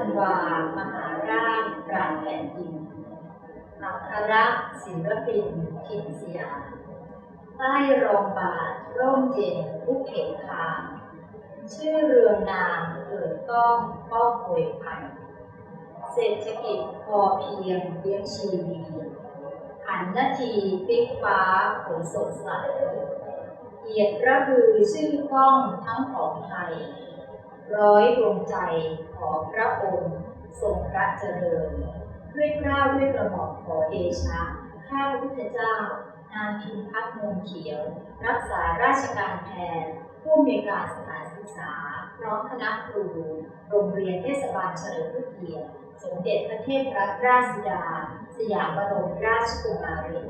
ันวามหาราชปราแผ่นดินอัครศิลปินถิ่นสยาใต้รองบาทร่มเย็นผู้เข็นคางชื่อเรืองนามเกิดต้องป้องป่วยภัยเศรษฐกิจพอเพียงเลี้ยงชีวีขันนาทีพลิกฟ้าผลสดใสเกียรติระบือชื่อก้องทั้งของไทย ร้อยดวงใจขอพระองค์ทรงพระเจริญ ด้วยกล้าด้วยกระหม่อมขอเดชะ ข้าพุทธเจ้า นางพิมพัฒน์มงเขียว รักษาราชการแทน ผู้อำนวยการสถานศึกษา พร้อมคณะครู โรงเรียนเทศบาลเฉลิมพระเกียรติ สมเด็จพระเทพรัตนราชสุดา สยามบรมราชกุมารี